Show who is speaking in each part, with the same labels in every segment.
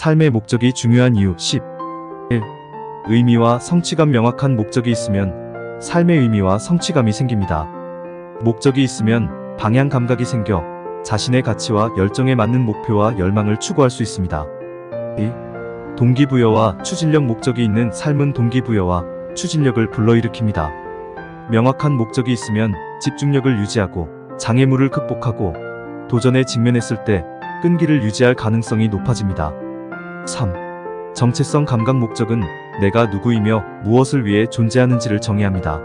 Speaker 1: 삶의 목적이 중요한 이유 10. 1. 의미와 성취감 명확한 목적이 있으면 삶의 의미와 성취감이 생깁니다. 목적이 있으면 방향 감각이 생겨 자신의 가치와 열정에 맞는 목표와 열망을 추구할 수 있습니다. 2. 동기부여와 추진력 목적이 있는 삶은 동기부여와 추진력을 불러일으킵니다. 명확한 목적이 있으면 집중력을 유지하고 장애물을 극복하고 도전에 직면했을 때 끈기를 유지할 가능성이 높아집니다. 3. 정체성 감각 목적은 내가 누구이며 무엇을 위해 존재하는지를 정의합니다.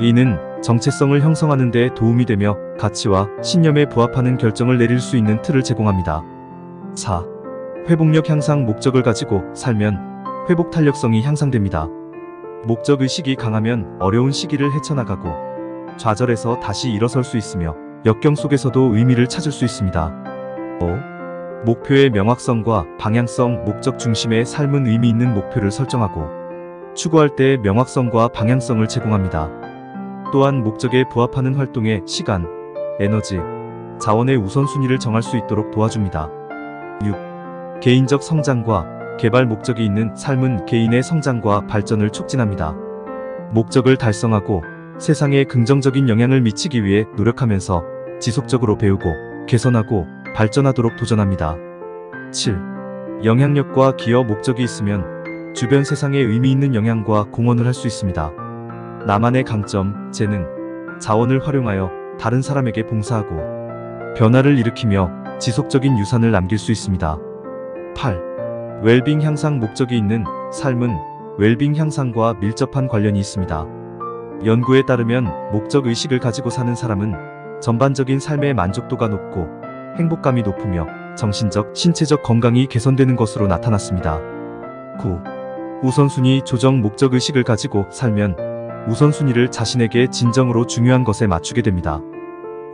Speaker 1: 이는 정체성을 형성하는 데 도움이 되며 가치와 신념에 부합하는 결정을 내릴 수 있는 틀을 제공합니다. 4. 회복력 향상 목적을 가지고 살면 회복 탄력성이 향상됩니다. 목적 의식이 강하면 어려운 시기를 헤쳐나가고 좌절에서 다시 일어설 수 있으며 역경 속에서도 의미를 찾을 수 있습니다. 5. 목표의 명확성과 방향성, 목적 중심의 삶은 의미 있는 목표를 설정하고 추구할 때 명확성과 방향성을 제공합니다. 또한 목적에 부합하는 활동에 시간, 에너지, 자원의 우선순위를 정할 수 있도록 도와줍니다. 6. 개인적 성장과 개발 목적이 있는 삶은 개인의 성장과 발전을 촉진합니다. 목적을 달성하고 세상에 긍정적인 영향을 미치기 위해 노력하면서 지속적으로 배우고 개선하고 발전하도록 도전합니다. 7. 영향력과 기여 목적이 있으면 주변 세상에 의미 있는 영향과 공헌을 할 수 있습니다. 나만의 강점, 재능, 자원을 활용하여 다른 사람에게 봉사하고 변화를 일으키며 지속적인 유산을 남길 수 있습니다. 8. 웰빙 향상 목적이 있는 삶은 웰빙 향상과 밀접한 관련이 있습니다. 연구에 따르면 목적 의식을 가지고 사는 사람은 전반적인 삶의 만족도가 높고 행복감이 높으며 정신적, 신체적 건강이 개선되는 것으로 나타났습니다. 9. 우선순위 조정 목적 의식을 가지고 살면 우선순위를 자신에게 진정으로 중요한 것에 맞추게 됩니다.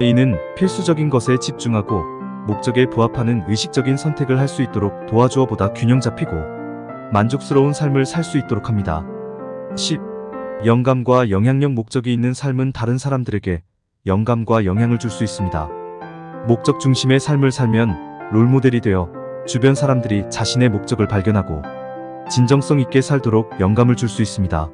Speaker 1: A는 필수적인 것에 집중하고 목적에 부합하는 의식적인 선택을 할 수 있도록 도와주어 보다 균형 잡히고 만족스러운 삶을 살 수 있도록 합니다. 10. 영감과 영향력 목적이 있는 삶은 다른 사람들에게 영감과 영향을 줄 수 있습니다. 목적 중심의 삶을 살면 롤모델이 되어 주변 사람들이 자신의 목적을 발견하고 진정성 있게 살도록 영감을 줄 수 있습니다.